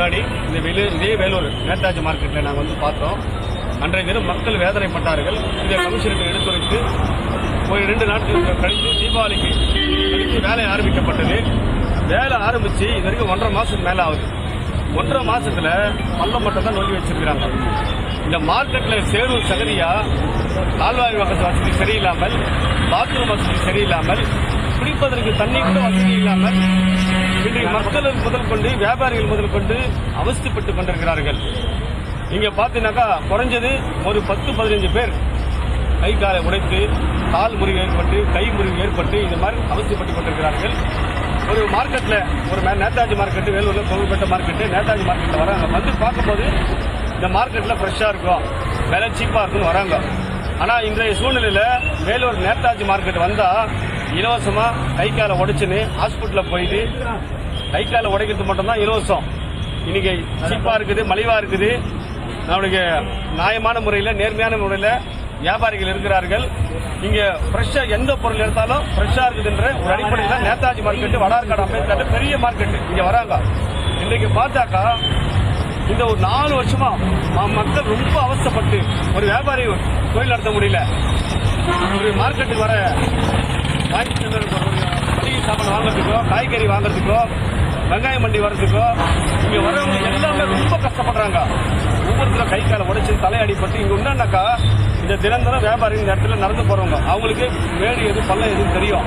முன்னாடி இந்த வெளி இதே வேலூர் நேதாஜி மார்க்கெட்டில் நாங்கள் வந்து பார்த்தோம். அன்றைய தினம் மக்கள் வேதனைப்பட்டார்கள். இந்த கமிஷனுக்கு எடுத்துரைத்து ஒரு ரெண்டு நாட்களுக்கு கழித்து தீபாவளிக்கு கழித்து வேலை ஆரம்பிக்கப்பட்டது. வேலை ஆரம்பித்து இது வரைக்கும் ஒன்றரை மாதத்துக்கு மேலே ஆகுது. ஒன்றரை மாதத்தில் பள்ளம் மட்டும் தான் நோக்கி வச்சிருக்கிறாங்க. இந்த மார்க்கெட்டில் சேரும் சகதியா கால்வாய் வகத்து வசதி சரியில்லாமல் பாத்ரூம் வசதி சரியில்லாமல் குடிப்பதற்கு தண்ணி கூட வசதி இல்லாமல் மக்கள் முதல் கொண்டு வியாபாரிகள் முதல் கொண்டு அவஸ்தைப்பட்டு கொண்டிருக்கிறார்கள். இங்க பாத்தீங்கன்னாக்கா குறைஞ்சது ஒரு பத்து பதினஞ்சு பேர் கை காலை உடைத்து கால் முறிவு ஏற்பட்டு கை முறிவு ஏற்பட்டு இந்த மாதிரி அவசியப்பட்டு கொண்டிருக்கிறார்கள். ஒரு மார்க்கெட்ல ஒரு மே- நேதாஜி மார்க்கெட் வேலூர்ல கோவில்பேட்டை மார்க்கெட் நேதாஜி மார்க்கெட்ல வராங்க. வந்து பார்க்கும்போது இந்த மார்க்கெட்ல ஃப்ரெஷ்ஷா இருக்கும் விலை சீப்பா இருக்குன்னு வராங்க. ஆனா இன்றைய சூழ்நிலையில வேலூர் நேதாஜி மார்க்கெட் வந்தா இலவசமா கை காலை உடைச்சுன்னு ஹாஸ்பிட்டலில் போயிட்டு கை காலை உடைக்கிறது மட்டும்தான் இலவசம். இன்னைக்கு சீப்பா இருக்குது மலிவா இருக்குது. நம்மளுக்கு நியாயமான முறையில் நேர்மையான முறையில் வியாபாரிகள் இருக்கிறார்கள். இங்க ஃப்ரெஷ்ஷா எந்த பொருள் எடுத்தாலும் ஃப்ரெஷ்ஷா இருக்குதுன்ற ஒரு அடிப்படையில் நேதாஜி மார்க்கெட் வடார்காடு அம்பேத்கர் பெரிய மார்க்கெட் இங்க வராங்க. இன்றைக்கு பார்த்தாக்கா இந்த ஒரு நாலு வருஷமா ம- மக்கள் ரொம்ப அவசப்பட்டு ஒரு வியாபாரி தொழில் நடத்த முடியல. ஒரு மார்க்கெட்டுக்கு வர வாங்கி மளிகை சாமான் வாங்குறதுக்கோ காய்கறி வாங்குறதுக்கோ வெங்காய மண்டி வர்றதுக்கோ இங்க வரவங்க எல்லாமே ரொம்ப கஷ்டப்படுறாங்க. ஒவ்வொருத்தரும் கை காலை உடைச்சு தலையடிப்பட்டு இங்க என்னன்னாக்கா இந்த தினந்தரம் வியாபாரி இந்த இடத்துல நடந்து போறவங்க அவங்களுக்கு வேறு எது பள்ளம் எதுவும் தெரியும்.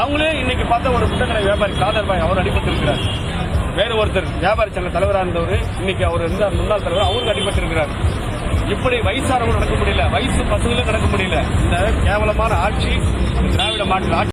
அவங்களே இன்னைக்கு பார்த்த ஒரு புத்தகடை வியாபாரி காதர் பாய் அவர் அடிபட்டிருக்கிறார். வேறு ஒருத்தர் வியாபாரி சங்க தலைவராக இருந்தவர் இன்னைக்கு அவர் இருந்த முன்னாள் தலைவர் அவருக்கு அடிபட்டிருக்கிறார். இப்படி வயசானவங்க நடக்க முடியல வயசு பசங்களும் நடக்க முடியல. இந்த கேவலமான ஆட்சி திராவிட மாநில ஆட்சி